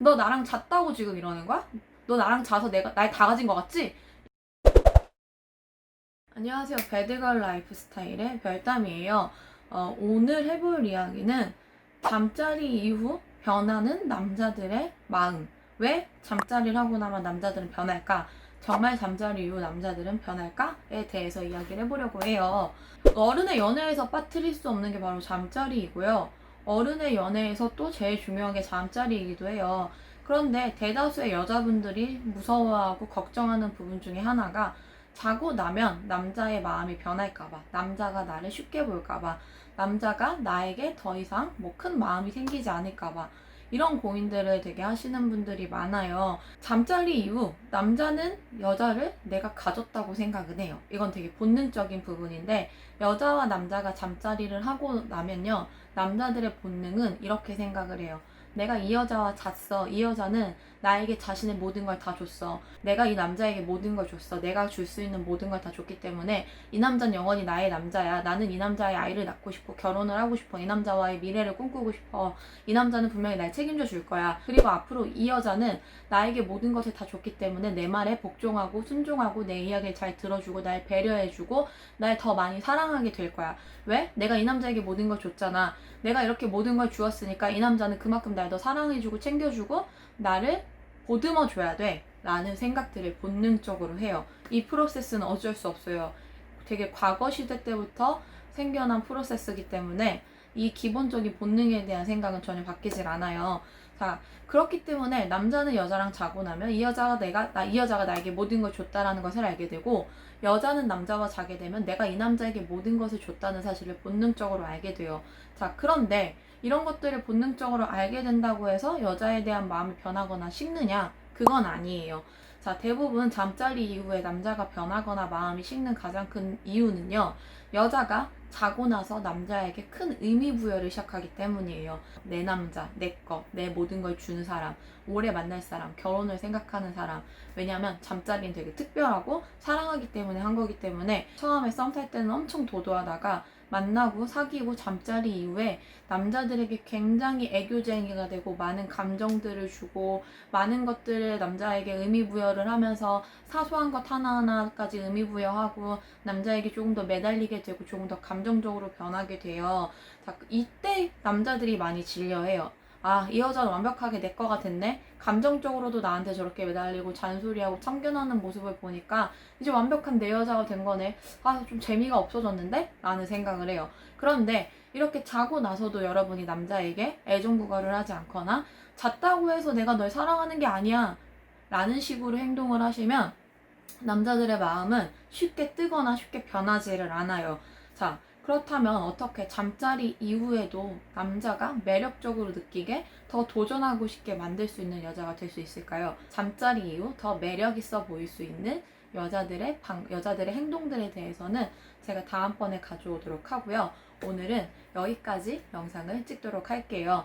너 나랑 잤다고 지금 이러는 거야? 너 나랑 자서 내가 날 다 가진 거 같지? 안녕하세요. 배드걸 라이프 스타일의 별담이에요. 어, 오늘 해볼 이야기는 잠자리 이후 변하는 남자들의 마음. 왜 잠자리를 하고 나면 남자들은 변할까? 정말 잠자리 이후 남자들은 변할까?에 대해서 이야기를 해보려고 해요. 어른의 연애에서 빠뜨릴 수 없는 게 바로 잠자리이고요. 어른의 연애에서 또 제일 중요한 게 잠자리이기도 해요. 그런데 대다수의 여자분들이 무서워하고 걱정하는 부분 중에 하나가 자고 나면 남자의 마음이 변할까봐, 남자가 나를 쉽게 볼까봐, 남자가 나에게 더 이상 뭐 큰 마음이 생기지 않을까봐, 이런 고민들을 되게 하시는 분들이 많아요. 잠자리 이후 남자는 여자를 내가 가졌다고 생각은 해요. 이건 되게 본능적인 부분인데 여자와 남자가 잠자리를 하고 나면요. 남자들의 본능은 이렇게 생각을 해요. 내가 이 여자와 잤어. 이 여자는 나에게 자신의 모든 걸 다 줬어. 내가 이 남자에게 모든 걸 줬어. 내가 줄 수 있는 모든 걸 다 줬기 때문에 이 남자는 영원히 나의 남자야. 나는 이 남자의 아이를 낳고 싶고 결혼을 하고 싶어. 이 남자와의 미래를 꿈꾸고 싶어. 이 남자는 분명히 날 책임져 줄 거야. 그리고 앞으로 이 여자는 나에게 모든 것을 다 줬기 때문에 내 말에 복종하고 순종하고 내 이야기를 잘 들어주고 날 배려해주고 날 더 많이 사랑하게 될 거야. 왜? 내가 이 남자에게 모든 걸 줬잖아. 내가 이렇게 모든 걸 주었으니까 이 남자는 그만큼 날더 사랑해주고 챙겨주고 나를 보듬어 줘야 돼. 라는 생각들을 본능적으로 해요. 이 프로세스는 어쩔 수 없어요. 되게 과거 시대 때부터 생겨난 프로세스이기 때문에 이 기본적인 본능에 대한 생각은 전혀 바뀌질 않아요. 자, 그렇기 때문에 남자는 여자랑 자고 나면 이 여자가 내가, 나, 이 여자가 나에게 모든 걸 줬다라는 것을 알게 되고, 여자는 남자와 자게 되면 내가 이 남자에게 모든 것을 줬다는 사실을 본능적으로 알게 돼요. 자, 그런데 이런 것들을 본능적으로 알게 된다고 해서 여자에 대한 마음이 변하거나 식느냐? 그건 아니에요. 자, 대부분 잠자리 이후에 남자가 변하거나 마음이 식는 가장 큰 이유는요. 여자가 자고 나서 남자에게 큰 의미 부여를 시작하기 때문이에요. 내 남자, 내 거, 내 모든 걸 주는 사람, 오래 만날 사람, 결혼을 생각하는 사람. 왜냐면 잠자리는 되게 특별하고 사랑하기 때문에 한 거기 때문에 처음에 썸 탈 때는 엄청 도도하다가 만나고 사귀고 잠자리 이후에 남자들에게 굉장히 애교쟁이가 되고 많은 감정들을 주고 많은 것들을 남자에게 의미 부여를 하면서 사소한 것 하나하나까지 의미 부여하고 남자에게 조금 더 매달리게 되고 조금 더 감정적으로 변하게 돼요. 자, 이때 남자들이 많이 질려해요. 아, 이 여자는 완벽하게 내 거가 됐네? 감정적으로도 나한테 저렇게 매달리고 잔소리하고 참견하는 모습을 보니까 이제 완벽한 내 여자가 된 거네. 아, 좀 재미가 없어졌는데? 라는 생각을 해요. 그런데 이렇게 자고 나서도 여러분이 남자에게 애정부가를 하지 않거나 잤다고 해서 내가 널 사랑하는 게 아니야. 라는 식으로 행동을 하시면 남자들의 마음은 쉽게 뜨거나 쉽게 변하지를 않아요. 자, 그렇다면 어떻게 잠자리 이후에도 남자가 매력적으로 느끼게 더 도전하고 싶게 만들 수 있는 여자가 될 수 있을까요? 잠자리 이후 더 매력 있어 보일 수 있는 여자들의 방, 여자들의 행동들에 대해서는 제가 다음번에 가져오도록 하고요. 오늘은 여기까지 영상을 찍도록 할게요.